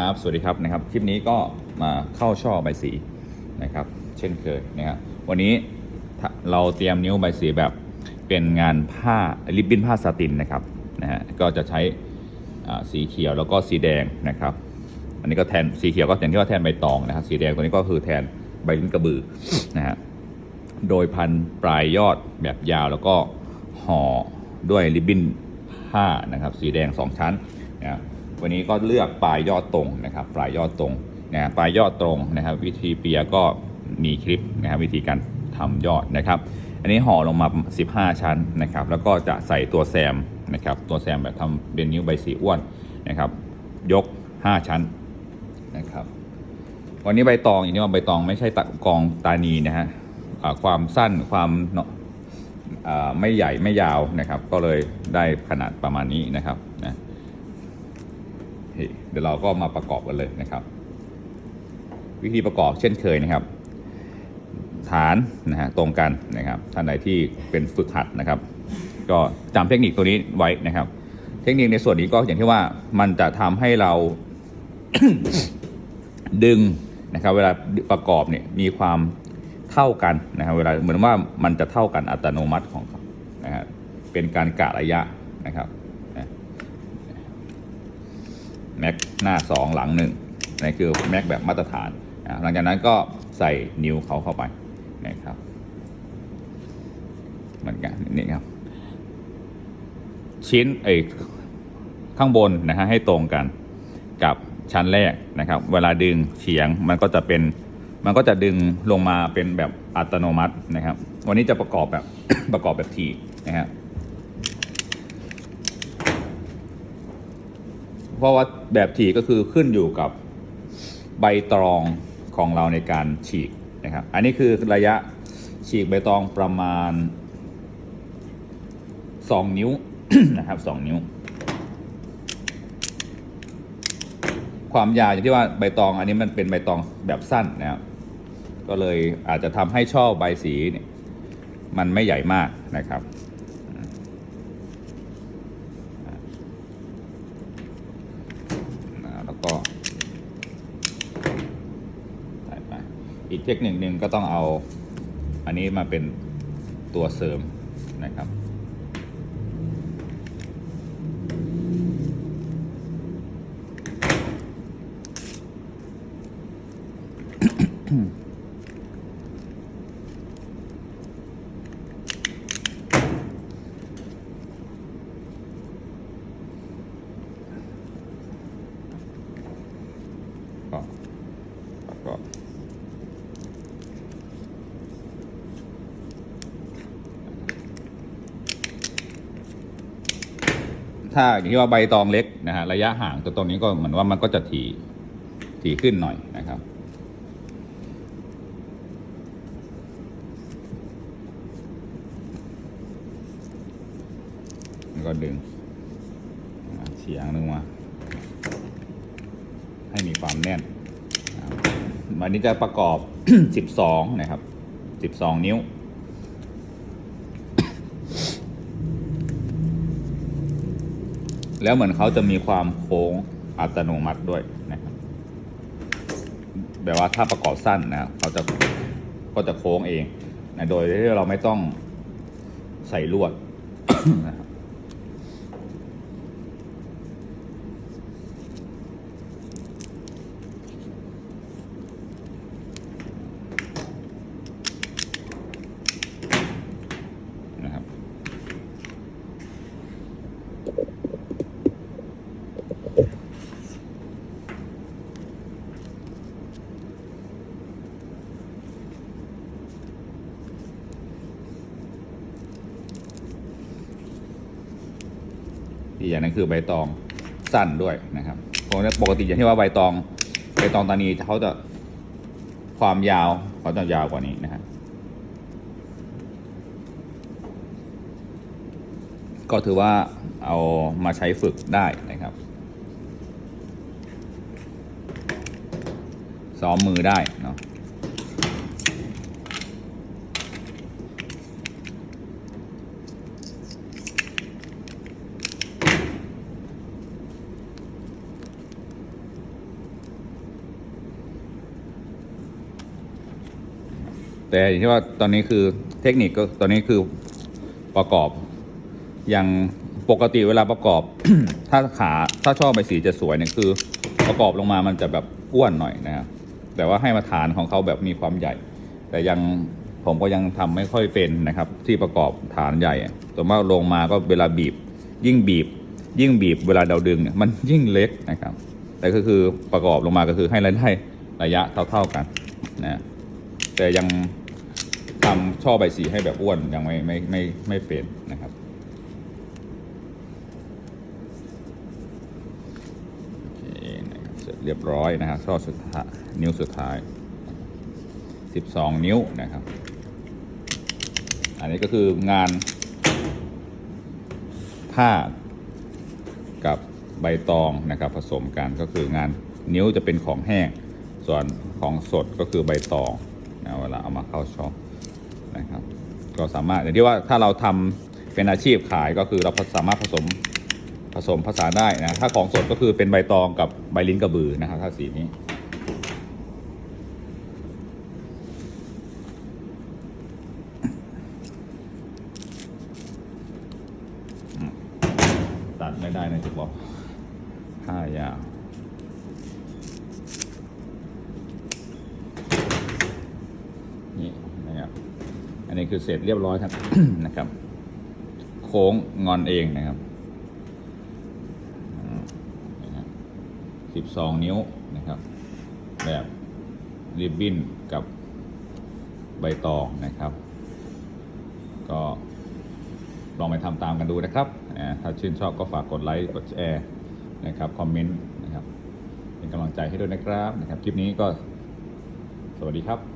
ครับ สวัสดีครับนะครับ คลิปนี้ก็มาเข้าช่อใบสีนะครับ เช่นเคยนะครับวันนี้เราเตรียมนิ้วใบสีแบบเป็นงานผ้าริบบิ้นผ้าสาตินนะครับนะฮะก็จะใช้สีเขียวแล้วก็สีแดงนะครับ อันนี้ก็แทนสีเขียวก็แทนที่ว่าแทนใบตองนะครับสีแดงตัวนี้ก็คือแทนใบลิ้นกระบือนะฮะโดยพันปลายยอดแบบยาวแล้วก็ห่อด้วยริบบิ้นผ้านะครับ สีแดง 2 ชั้นนะครับ วันนี้ก็เลือกปลายยอดตรงนะครับปลายยอดตรงนะปลายยอดตรงนะครับ วิธีเปียก็มีคลิปนะครับวิธีการทำยอดนะครับ อันนี้ห่อลงมา 15 ชั้นนะครับ แล้วก็จะใส่ตัวแซมนะครับตัวแซมแบบทำเป็นนิ้วใบสีอ้วนนะครับ ยก 5 ชั้นนะครับวันนี้ใบตองอย่างที่ว่าใบตองไม่ใช่ตะกองตานีนะฮะความสั้นความเนาะไม่ใหญ่ไม่ยาวนะครับ ก็เลยได้ขนาดประมาณนี้นะครับ เดี๋ยวเราก็มาประกอบกันเลยนะครับ วิธีประกอบเช่นเคยนะครับ ฐานนะฮะตรงกันนะครับท่านใดที่เป็นฝึกหัดนะครับ ก็จำเทคนิคตัวนี้ไว้นะครับ เทคนิคในส่วนนี้ก็อย่างที่ว่ามันจะทำให้เราดึงนะครับ เวลาประกอบเนี่ยมีความเท่ากันนะครับเวลาเหมือนว่ามันจะเท่ากันอัตโนมัติของเขานะฮะเป็นการกะระยะนะครับ แม็กหน้าสองหลังหนึ่งนี่คือแม็กแบบมาตรฐานอะหลังจากนั้นก็ใส่นิ้วเขาเข้าไปนะครับเหมือนกันนี่ครับ ชิ้นไอ้ข้างบนนะฮะให้ตรงกันกับชั้นแรกนะครับ เวลาดึงเฉียงมันก็จะเป็นมันก็จะดึงลงมาเป็นแบบอัตโนมัตินะครับ วันนี้จะประกอบแบบประกอบแบบทีนะฮะ เพราะว่าแบบทีก็คือขึ้นอยู่กับใบตองของเราในการฉีกนะครับ อันนี้คือระยะฉีกใบตองประมาณ 2 นิ้วนะครับ 2 นิ้ว ความยาวอย่างที่ว่าใบตองอันนี้มันเป็นใบตองแบบสั้นนะครับ ก็เลยอาจจะทำให้ช่อใบสีเนี่ยมันไม่ใหญ่มากนะครับอ่าแล้วก็ใส่ไป อีกเทคนิคหนึ่งก็ต้องเอาอันนี้มาเป็นตัวเสริมนะครับก็ ถ้าอย่างที่ว่าใบตองเล็กนะฮะระยะห่างตัวตรงนี้ก็เหมือนว่ามันก็จะถี่ถี่ขึ้นหน่อยนะครับ แล้วก็ดึงเฉียงลงมาให้มีความแน่นวันนี้จะประกอบ 12 นะครับ 12 นิ้ว แล้วเหมือนเขาจะมีความโค้งอัตโนมัติด้วยนะครับแบบว่าถ้าประกอบสั้นนะครับเขาจะก็จะโค้งเองนะโดยที่เราไม่ต้องใส่ลวดนะครับ อีกอย่างหนึงคือใบตองสั้นด้วยนะครับปกติปกติอย่างที่ว่าใบตองใบตองตานีเขาจะความยาวเขาจะยาวกว่านี้นะครับก็ถือว่าเอามาใช้ฝึกได้นะครับซ้อมมือได้เนาะ แต่อย่างที่ว่าตอนนี้คือเทคนิคก็ตอนนี้คือประกอบ อย่างปกติเวลาประกอบ ถ้าขาถ้าช่อใบสีจะสวยเนี่ยคือ ประกอบลงมามันจะแบบอ้วนหน่อยนะครับแต่ว่าให้มาฐานของเขาแบบมีความใหญ่ แต่ยังผมก็ยังทำไม่ค่อยเป็นนะครับ ที่ประกอบฐานใหญ่อะส่วนมากลงมาก็เวลาบีบ ยิ่งบีบ ยิ่งบีบเวลาเราดึงเนี่ยมันยิ่งเล็กนะครับ แต่ก็คือประกอบลงมาก็คือให้ระยะระยะเท่า ๆกันนะแต่ยัง ทำช่อใบสีให้แบบอ้วนยังไม่ไม่ไม่ไม่เป็นนะครับ โอเคนะครับเสร็จเรียบร้อยนะครับช่อสุดท้ายนิ้วสุดท้าย 12 นิ้วนะครับ อันนี้ก็คืองานผ้ากับใบตองนะครับผสมกันก็คืองานนิ้วจะเป็นของแห้ง ส่วนของสดก็คือใบตองนะเวลาเอามาเข้าช่อ นะครับ ก็สามารถอย่างที่ว่าถ้าเราทำเป็นอาชีพขายก็คือเราสามารถผสมผสมผสานได้นะถ้าของสดก็คือเป็นใบตองกับใบลิ้นกระบือนะครับถ้าสีนี้ อืมตัดไม่ได้นะจะบอกผ้ายาว นี่นะครับ อั นี่คือเสร็จเรียบร้อยครับ นะครับ โค้งงอนเองนะครับสิบสองนิ้วนะครับ แบบริบบิ้นกับใบตองนะครับ ก็ลองไปทำตามกันดูนะครับ ถ้าชื่นชอบก็ฝากกดไลค์ กดแชร์นะครับ คอมเมนต์นะครับ เป็นกำลังใจให้ด้วยนะครับนะครับ คลิปนี้ก็สวัสดีครับ